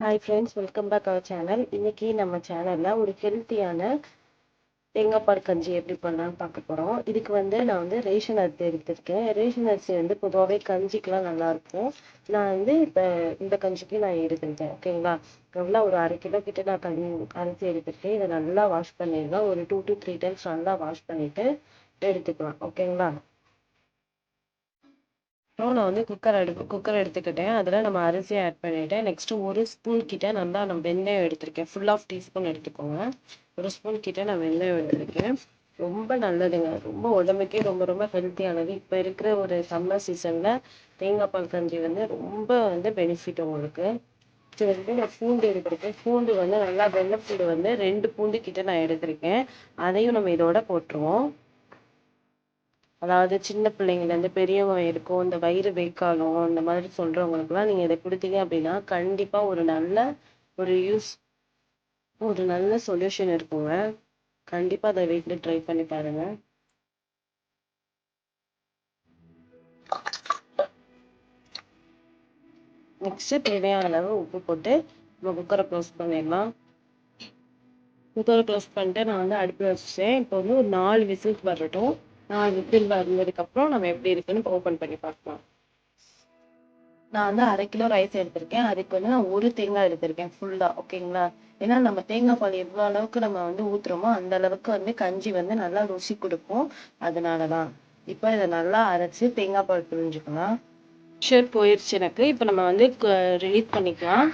Hi friends welcome back our channel இன்னைக்கு நம்ம சேனலில் ஒரு ஹெல்த்தியான தேங்காய்பால் கஞ்சி எப்படி பண்ணலாம்னு பார்க்க போகிறோம் இதுக்கு வந்து நான் வந்து ரேஷன் அரிசி எடுத்திருக்கேன். ரேஷன் அரிசி வந்து பொதுவாகவே கஞ்சிக்கெலாம் நல்லாயிருக்கும் நான் வந்து இப்போ இந்த கஞ்சிக்கு நான் எடுத்திருக்கேன் ஓகேங்களா நல்லா ஒரு அரை கிலோ கிட்ட நான் கஞ்சி அரிசி எடுத்திருக்கேன். இதை நல்லா வாஷ் பண்ணிடலாம் ஒரு டூ டு த்ரீ டைம்ஸ் நல்லா வாஷ் பண்ணிவிட்டு எடுத்துக்கலாம் ஓகேங்களா அப்புறம் நான் வந்து குக்கர் எடு குக்கர் எடுத்துக்கிட்டேன். அதில் நம்ம அரிசியை ஆட் பண்ணிவிட்டேன் நெக்ஸ்ட்டு ஒரு ஸ்பூன் கிட்டே நல்லா நான் வெந்தயம் எடுத்திருக்கேன். ஃபுல் ஆஃப் டீஸ்பூன் எடுத்துக்கோங்க. ஒரு ஸ்பூன் கிட்டே நான் வெந்தயம் எடுத்திருக்கேன். ரொம்ப நல்லதுங்க. ரொம்ப உடம்புக்கே ரொம்ப ரொம்ப ஹெல்த்தியானது இப்போ இருக்கிற ஒரு சம்மர் சீசனில் தேங்காய் பால் கஞ்சி வந்து ரொம்ப வந்து பெனிஃபிட் உங்களுக்கு. ஸோ வந்து நான் பூண்டு எடுத்திருக்கேன். பூண்டு வந்து நல்லா வெள்ளை பூண்டு வந்து ரெண்டு பூண்டு கிட்ட நான் எடுத்திருக்கேன். அதையும் நம்ம இதோட போட்டுருவோம். அதாவது சின்ன பிள்ளைங்கள்லேருந்து பெரியவங்க இருக்கும் இந்த வயிறு வேக்காலம் இந்த மாதிரி சொல்கிறவங்களுக்குலாம் நீங்க இதை கொடுத்தீங்க அப்படின்னா கண்டிப்பா ஒரு நல்ல ஒரு யூஸ் ஒரு நல்ல சொல்யூஷன் இருக்குங்க. கண்டிப்பா அதை வீட்டுல ட்ரை பண்ணி பாருங்க. நெக்ஸ்ட் தேவையான அளவு உப்பு போட்டு நம்ம குக்கரை க்ளோஸ் பண்ணிடலாம். குக்கரை க்ளோஸ் பண்ணிட்டு நான் வந்து அடுப்பில் வச்சுட்டேன். இப்போ வந்து ஒரு நாலு விசில்ஸ் வரட்டும். விசில் வந்ததுக்கு அப்புறம் நம்ம எப்படி இருக்குன்னு ஓப்பன் பண்ணி பார்க்கலாம். நான் வந்து அரை கிலோ ரைஸ் எடுத்திருக்கேன். அதுக்கு வந்து நான் ஒரு தேங்காய் எடுத்திருக்கேன் ஃபுல்லா ஓகேங்களா ஏன்னா நம்ம தேங்காய் பால் எவ்வளோ அளவுக்கு நம்ம வந்து ஊத்துறோமோ அந்த அளவுக்கு வந்து கஞ்சி வந்து நல்லா ருசி கொடுக்கும். அதனாலதான். இப்போ இதை நல்லா அரைச்சு தேங்காய் பால் புரிஞ்சுக்கலாம் ஷர்ட் போயிடுச்சு எனக்கு. இப்போ நம்ம வந்து ரிலீஸ் பண்ணிக்கலாம்.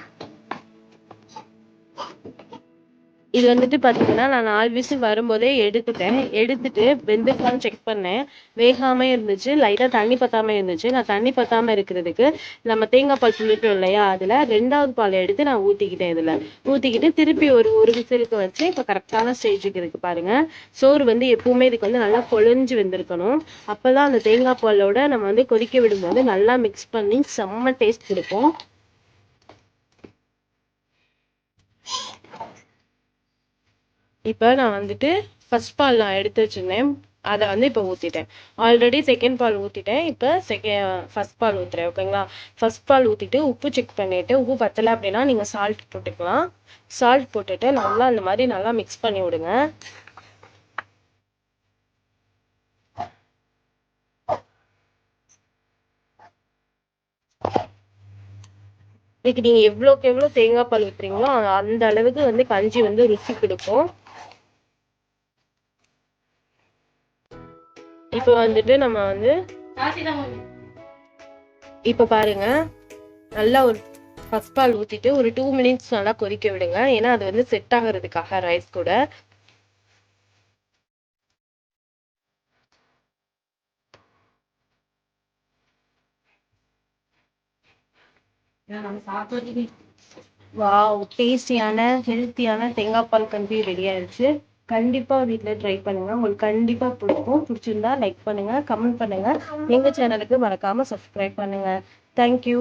இது வந்துட்டு பார்த்தீங்கன்னா நான் நாலு விசில் வரும்போதே எடுத்துட்டேன். எடுத்துட்டு வெந்துருக்கான்னு செக் பண்ணேன். வேகாமல் இருந்துச்சு. லைட்டாக தண்ணி பத்தாமல் இருந்துச்சு. நான் தண்ணி பத்தாமல் இருக்கிறதுக்கு நம்ம தேங்காய் பால் சொல்லிட்டோம் இல்லையா? அதில் ரெண்டாவது பால் எடுத்து நான் ஊற்றிக்கிட்டேன் இதில். ஊற்றிக்கிட்டு திருப்பி ஒரு ஒரு விசிலுக்கு வச்சு இப்போ கரெக்டான ஸ்டேஜுக்கு இருக்குது பாருங்கள் சோறு வந்து எப்பவுமே இதுக்கு வந்து நல்லா பொழிஞ்சு வெந்திருக்கணும். அப்பதான் அந்த தேங்காய் பாலோட நம்ம வந்து கொதிக்க விடும்போது நல்லா மிக்ஸ் பண்ணி செம்ம டேஸ்ட் கொடுக்கும். இப்போ நான் வந்துட்டு ஃபர்ஸ்ட் பால் நான் எடுத்து வச்சிருந்தேன். அதை வந்து இப்போ ஊற்றிட்டேன் ஆல்ரெடி செகண்ட் பால் ஊற்றிட்டேன் இப்போ செகண்ட் ஃபர்ஸ்ட் பால் ஊற்றுறேன் ஓகேங்களா ஃபர்ஸ்ட் பால் ஊற்றிட்டு உப்பு செக் பண்ணிவிட்டு உப்பு பத்தலை அப்படின்னா நீங்கள் சால்ட் போட்டுக்கலாம். சால்ட் போட்டுட்டு நல்லா அந்த மாதிரி நல்லா மிக்ஸ் பண்ணி விடுங்க. இதுக்கு நீங்கள் எவ்வளோக்கு எவ்வளோ தேங்காய் பால் ஊற்றுறீங்களோ அந்த அளவுக்கு வந்து கஞ்சி வந்து ருசி கொடுக்கும் இப்போ வந்துட்டு நம்ம வந்து இப்போ பாருங்க நல்லா ஒரு ஃபஸ்ட் பால் ஊத்திட்டு ஒரு டூ மினிட்ஸ் நல்லா கொதிக்க விடுங்க. ஏன்னா அது வந்து செட் ஆகுறதுக்காக ரைஸ் கூட. வாவ் டேஸ்டியான ஹெல்த்தியான தேங்காய் பால் கஞ்சி ரெடி ஆயிடுச்சு. கண்டிப்பா வீட்டுல ட்ரை பண்ணுங்க. உங்களுக்கு கண்டிப்பா பிடிக்கும். பிடிச்சிருந்தா லைக் பண்ணுங்க கமெண்ட் பண்ணுங்க. எங்க சேனலுக்கு மறக்காம சப்ஸ்கிரைப் பண்ணுங்க. தேங்க்யூ